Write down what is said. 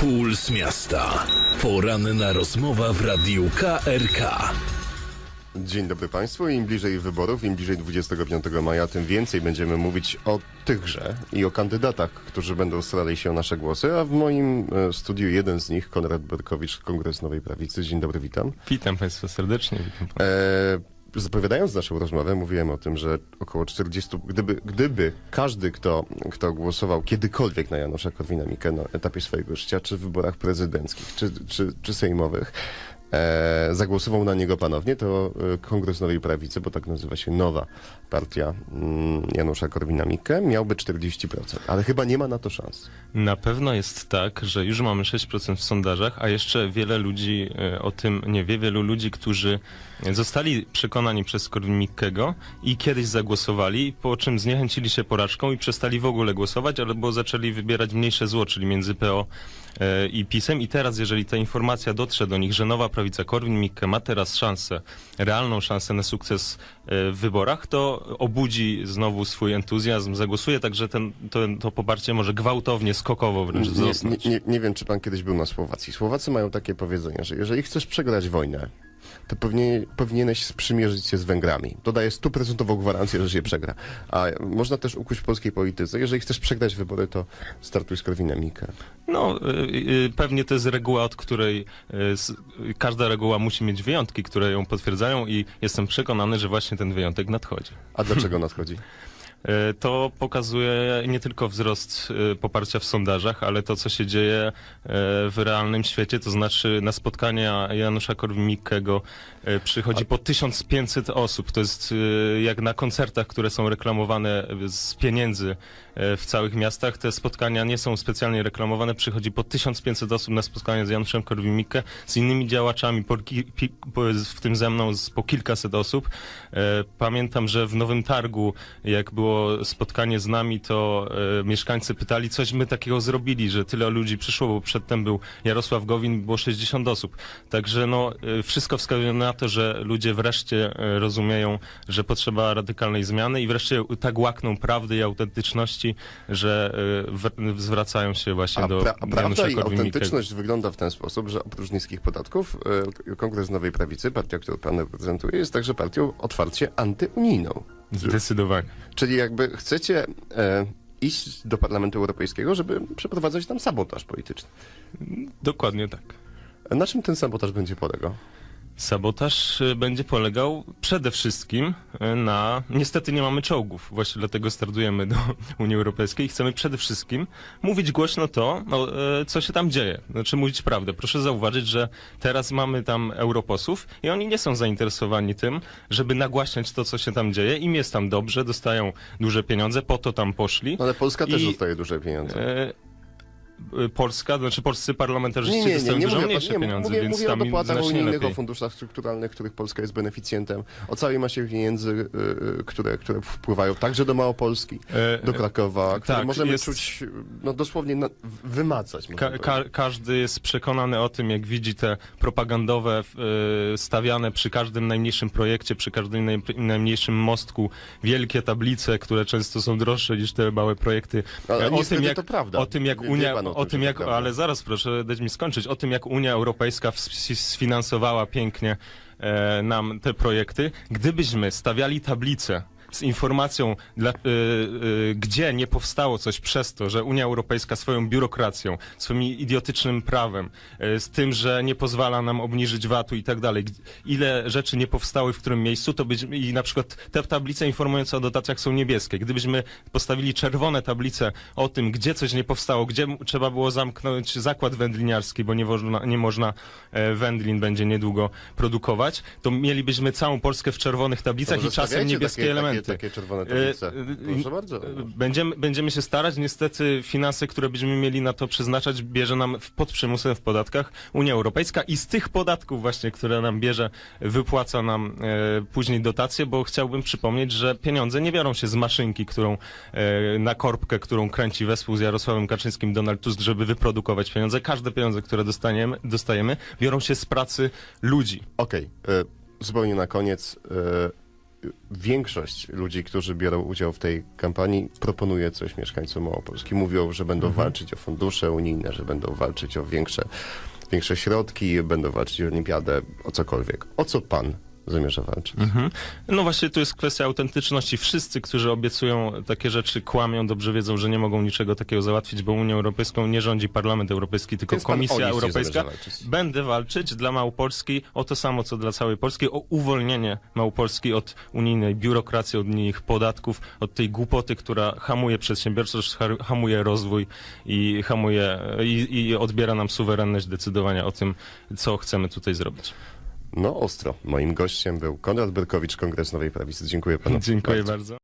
Puls Miasta. Poranna rozmowa w Radiu KRK. Dzień dobry Państwu. Im bliżej wyborów, im bliżej 25 maja, tym więcej będziemy mówić o tychże i o kandydatach, którzy będą starali się o nasze głosy. A w moim e, studiu jeden z nich, Konrad Berkowicz, Kongres Nowej Prawicy. Dzień dobry, witam. Witam Państwa serdecznie. Witam pa- E, zapowiadając naszą rozmowę, mówiłem o tym, że około 40, gdyby, gdyby każdy, kto, kto głosował kiedykolwiek na Janusza Korwina-Mikke na etapie swojego życia, czy w wyborach prezydenckich, czy, czy, czy sejmowych, e, zagłosował na niego ponownie, to e, Kongres Nowej Prawicy, bo tak nazywa się nowa partia mm, Janusza Korwina-Mikke, miałby 40%. Ale chyba nie ma na to szans. Na pewno jest tak, że już mamy 6% w sondażach, a jeszcze wiele ludzi e, o tym nie wie. Wielu ludzi, którzy zostali przekonani przez Korwin-Mikkego i kiedyś zagłosowali, po czym zniechęcili się porażką i przestali w ogóle głosować, albo zaczęli wybierać mniejsze zło, czyli między PO i PiSem. I teraz, jeżeli ta informacja dotrze do nich, że nowa prawica Korwin-Mikke ma teraz szansę, realną szansę na sukces e, w wyborach, to obudzi znowu swój entuzjazm, zagłosuje, także ten, to, to poparcie może gwałtownie, skokowo wręcz Nie, wzrosnąć. nie, nie, nie wiem, czy pan kiedyś był na Słowacji. Słowacy mają takie powiedzenie, że jeżeli chcesz przegrać wojnę, to pewnie, powinieneś sprzymierzyć się z Węgrami. To daje stuprocentową gwarancję, że się przegra. A można też ukuć w polskiej polityce. Jeżeli chcesz przegrać wybory, to startuj z Korwinem Mikke. No, y, y, pewnie to jest reguła, od której y, każda reguła musi mieć wyjątki, które ją potwierdzają i jestem przekonany, że właśnie ten wyjątek nadchodzi. A dlaczego nadchodzi? E, To pokazuje nie tylko wzrost e, poparcia w sondażach, ale to, co się dzieje e, w realnym świecie, to znaczy na spotkania Janusza Korwin-Mikkego przychodzi po 1500 osób. To jest jak na koncertach, które są reklamowane z pieniędzy w całych miastach. Te spotkania nie są specjalnie reklamowane. Przychodzi po 1500 osób na spotkania z Januszem Korwin-Mikke, z innymi działaczami, po, w tym ze mną z, po kilkaset osób. E, Pamiętam, że w Nowym Targu, jak było spotkanie z nami, to e, mieszkańcy pytali, coś my takiego zrobili, że tyle ludzi przyszło, bo przedtem był Jarosław Gowin, było 60 osób. Także no, e, wszystko wskazuje na to, że ludzie wreszcie e, rozumieją, że potrzeba radykalnej zmiany i wreszcie tak łakną prawdy i autentyczności, że w, zwracają się właśnie A, do pra, a prawda Janusza i Korwin-Mikkego. autentyczność wygląda w ten sposób, że oprócz niskich podatków e, Kongres Nowej Prawicy, partia, którą pan reprezentuje, jest także partią otwarcie antyunijną. Zdecydowanie. Czyli jakby chcecie e, iść do Parlamentu Europejskiego, żeby przeprowadzać tam sabotaż polityczny. Dokładnie tak. Na czym ten sabotaż będzie polegał? Sabotaż y, będzie polegał przede wszystkim y, na. Niestety nie mamy czołgów, właśnie dlatego startujemy do Unii Europejskiej. Chcemy przede wszystkim mówić głośno to, no, co się tam dzieje. Znaczy mówić prawdę. Proszę zauważyć, że teraz mamy tam europosłów i oni nie są zainteresowani tym, żeby nagłaśniać to, co się tam dzieje. Im jest tam dobrze, dostają duże pieniądze, po to tam poszli. No ale Polska też I- dostaje duże pieniądze. E, Polska, to znaczy polscy parlamentarzyści Nie, nie, nie, dostają nie dużo mówię, mniejsze nie, pieniądze, mówię, więc mówię o tam im dopłatach unijnych, lepiej. o funduszach strukturalnych, których Polska jest beneficjentem, o całej masie pieniędzy, y, y, które, które wpływają także do Małopolski, E, do Krakowa, które tak, możemy jest- czuć, no dosłownie na, wymacać. Ka ka każdy jest przekonany o tym, jak widzi te propagandowe, y, stawiane przy każdym najmniejszym projekcie, przy każdym naj najmniejszym mostku, wielkie tablice, które często są droższe niż te małe projekty. Ale E, niestety to prawda. O tym, jak Unia, o o tym, jak, ale zaraz proszę dać mi skończyć, o tym, jak Unia Europejska sfinansowała pięknie e, nam te projekty. Gdybyśmy stawiali tablicę z informacją, dla, y, y, gdzie nie powstało coś przez to, że Unia Europejska swoją biurokracją, swoim idiotycznym prawem, y, z tym, że nie pozwala nam obniżyć VAT-u i tak dalej, ile rzeczy nie powstały w którym miejscu, to być, i na przykład te tablice informujące o dotacjach są niebieskie. Gdybyśmy postawili czerwone tablice o tym, gdzie coś nie powstało, gdzie trzeba było zamknąć zakład wędliniarski, bo nie można, nie można e, wędlin będzie niedługo produkować, to mielibyśmy całą Polskę w czerwonych tablicach i czasem niebieskie takie, elementy. Takie, takie czerwone E, tablice. e, Proszę bardzo. Będziemy, będziemy się starać. Niestety finanse, które będziemy mieli na to przeznaczać, bierze nam pod przymusem w podatkach Unia Europejska i z tych podatków właśnie, które nam bierze, wypłaca nam e, później dotacje, bo chciałbym przypomnieć, że pieniądze nie biorą się z maszynki, którą na korbkę, którą kręci wespół z Jarosławem Kaczyńskim Donald Tusk, żeby wyprodukować pieniądze. Każde pieniądze, które dostaniemy, dostajemy, biorą się z pracy ludzi. Okej, e, zupełnie na koniec. Większość ludzi, którzy biorą udział w tej kampanii, proponuje coś mieszkańcom Małopolski. Mówią, że będą walczyć o fundusze unijne, że będą walczyć o większe, większe środki, będą walczyć o olimpiadę, o cokolwiek. O co pan zamierza walczyć? Mhm. No właśnie tu jest kwestia autentyczności. Wszyscy, którzy obiecują takie rzeczy, kłamią, dobrze wiedzą, że nie mogą niczego takiego załatwić, bo Unią Europejską nie rządzi Parlament Europejski, tylko Więc Komisja Europejska. Będę walczyć dla Małopolski o to samo, co dla całej Polski, o uwolnienie Małopolski od unijnej biurokracji, od unijnych podatków, od tej głupoty, która hamuje przedsiębiorczość, ha- hamuje rozwój i hamuje i, i odbiera nam suwerenność decydowania o tym, co chcemy tutaj zrobić. No ostro. Moim gościem był Konrad Berkowicz, Kongres Nowej Prawicy. Dziękuję panu. Dziękuję bardzo.